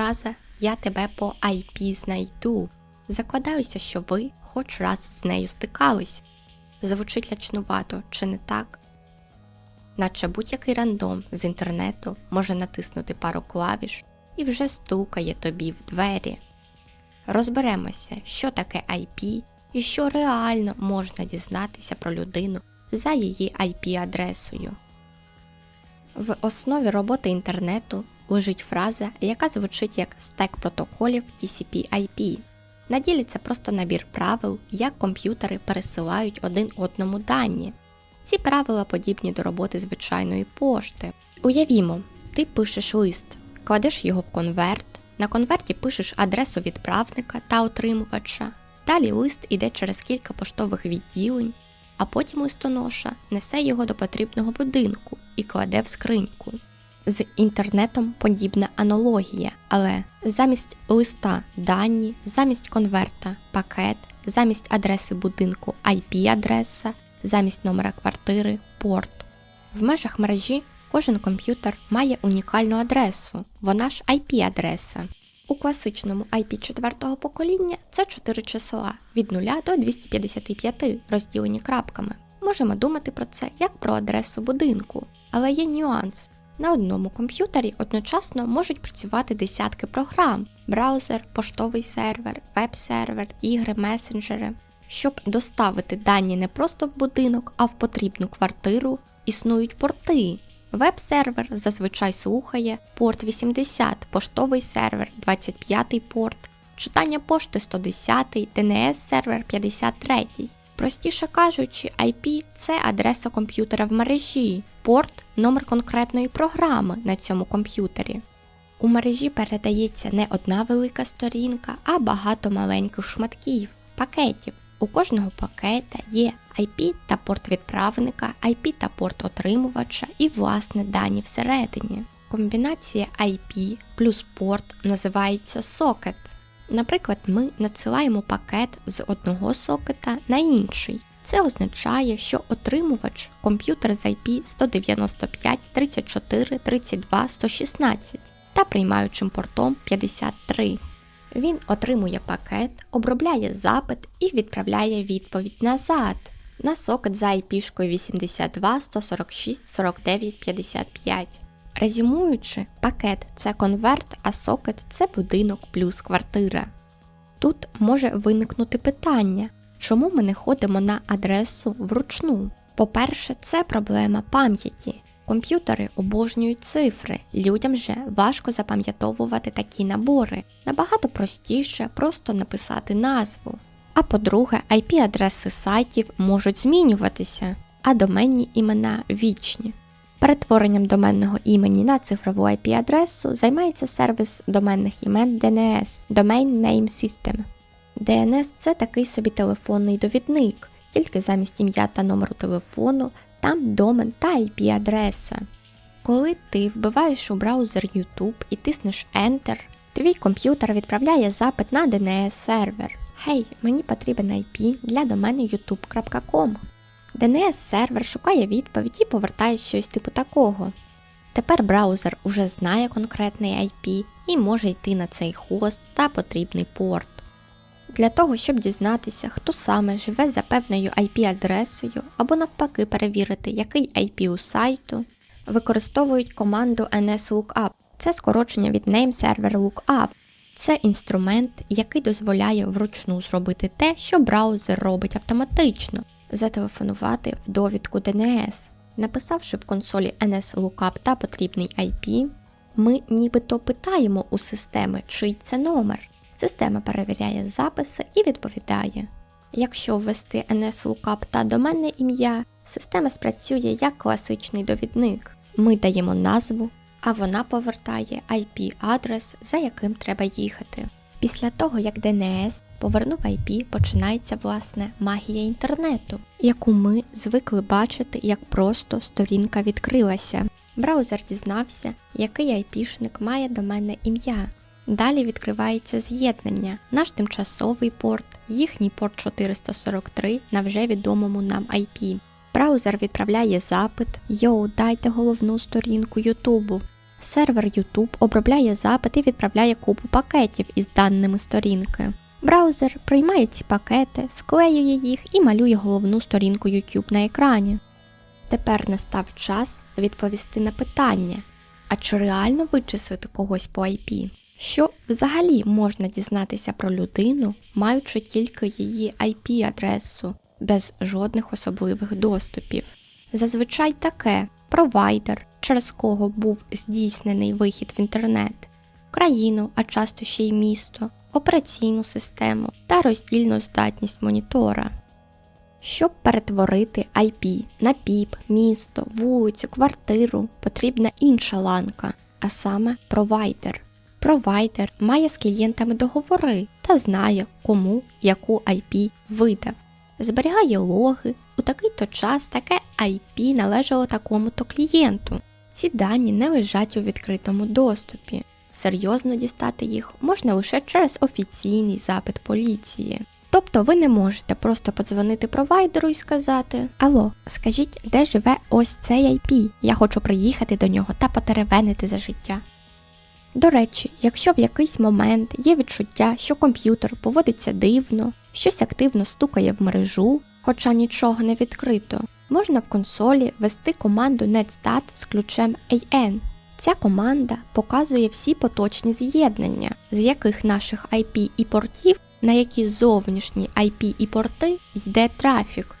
фраза Я тебе по IP знайду. Закладаюся, що ви хоч раз з нею стикались. Звучить лячнувато, чи не так? Наче будь-який рандом з інтернету може натиснути пару клавіш і вже стукає тобі в двері. Розберемося, що таке IP і що реально можна дізнатися про людину за її IP-адресою. В основі роботи інтернету лежить фраза, яка звучить як стек протоколів TCP/IP. На ділі це просто набір правил, як комп'ютери пересилають один одному дані. Ці правила подібні до роботи звичайної пошти. Уявімо, ти пишеш лист, кладеш його в конверт, на конверті пишеш адресу відправника та отримувача. Далі лист іде через кілька поштових відділень, а потім листоноша несе його до потрібного будинку і кладе в скриньку. З інтернетом подібна аналогія, але замість листа дані, замість конверта пакет, замість адреси будинку IP-адреса, замість номера квартири порт. В межах мережі кожен комп'ютер має унікальну адресу, вона ж IP-адреса. У класичному IP четвертого покоління це 4 числа від 0 до 255, розділені крапками. Можемо думати про це як про адресу будинку, але є нюанс. На одному комп'ютері одночасно можуть працювати десятки програм: браузер, поштовий сервер, веб-сервер, ігри, месенджери. Щоб доставити дані не просто в будинок, а в потрібну квартиру, існують порти. Веб-сервер зазвичай слухає порт 80, поштовий сервер 25 порт, читання пошти 110, DNS-сервер 53. Простіше кажучи, IP це адреса комп'ютера в мережі, порт номер конкретної програми на цьому комп'ютері. У мережі передається не одна велика сторінка, а багато маленьких шматків, пакетів. У кожного пакета є IP та порт відправника, IP та порт отримувача і власне дані всередині. Комбінація IP плюс порт називається сокет. Наприклад, ми надсилаємо пакет з одного сокета на інший. Це означає, що отримувач комп'ютер з IP 195 34 32 116 та приймаючим портом 53. Він отримує пакет, обробляє запит і відправляє відповідь назад на сокет за IP-шкою 82 146 49 55. Резюмуючи, пакет це конверт, а сокет це будинок плюс квартира. Тут може виникнути питання, чому ми не ходимо на адресу вручну? По-перше, це проблема пам'яті. Комп'ютери обожнюють цифри, людям же важко запам'ятовувати такі набори. Набагато простіше просто написати назву. А по-друге, IP-адреси сайтів можуть змінюватися, а доменні імена вічні. Перетворенням доменного імені на цифрову IP-адресу займається сервіс доменних імен DNS Domain Name System. DNS це такий собі телефонний довідник, тільки замість ім'я та номеру телефону там домен та IP-адреса. Коли ти вбиваєш у браузер YouTube і тиснеш Enter, твій комп'ютер відправляє запит на DNS сервер. Гей, мені потрібен IP для домену youtube.com. DNS сервер шукає відповідь і повертає щось типу такого. Тепер браузер уже знає конкретний IP і може йти на цей хост та потрібний порт. Для того, щоб дізнатися, хто саме живе за певною IP-адресою або навпаки перевірити, який IP у сайту, використовують команду NSLOOKUP. Це скорочення від Name Server Lookup. Це інструмент, який дозволяє вручну зробити те, що браузер робить автоматично, зателефонувати в довідку DNS. Написавши в консолі NSLOOKUP та потрібний IP, ми нібито питаємо у системи, чий це номер. Система перевіряє записи і відповідає. Якщо ввести NSLOOKUP та доменне ім'я, система спрацює як класичний довідник. Ми даємо назву, а вона повертає IP-адрес, за яким треба їхати. Після того, як DNS повернув IP, починається власне магія інтернету, яку ми звикли бачити, як просто сторінка відкрилася. Браузер дізнався, який IP-шник має доменне ім'я. Далі відкривається з'єднання, наш тимчасовий порт, їхній порт 443 на вже відомому нам IP. Браузер відправляє запит Йоу, дайте головну сторінку Ютубу. Сервер YouTube обробляє запит і відправляє купу пакетів із даними сторінки. Браузер приймає ці пакети, склеює їх і малює головну сторінку YouTube на екрані. Тепер настав час відповісти на питання: а чи реально вичислити когось по IP? Що взагалі можна дізнатися про людину, маючи тільки її IP-адресу, без жодних особливих доступів? Зазвичай таке провайдер, через кого був здійснений вихід в інтернет, країну, а часто ще й місто, операційну систему та роздільну здатність монітора. Щоб перетворити IP на піп, місто, вулицю, квартиру, потрібна інша ланка, а саме провайдер. Провайдер має з клієнтами договори та знає, кому яку IP видав. Зберігає логи, у такий-то час таке IP належало такому-то клієнту. Ці дані не лежать у відкритому доступі. Серйозно дістати їх можна лише через офіційний запит поліції. Тобто ви не можете просто подзвонити провайдеру і сказати: Алло, скажіть, де живе ось цей IP? Я хочу приїхати до нього та потеревенити за життя. До речі, якщо в якийсь момент є відчуття, що комп'ютер поводиться дивно, щось активно стукає в мережу, хоча нічого не відкрито, можна в консолі ввести команду netstat з ключем AN. Ця команда показує всі поточні з'єднання, з яких наших IP і портів, на які зовнішні IP і порти йде трафік.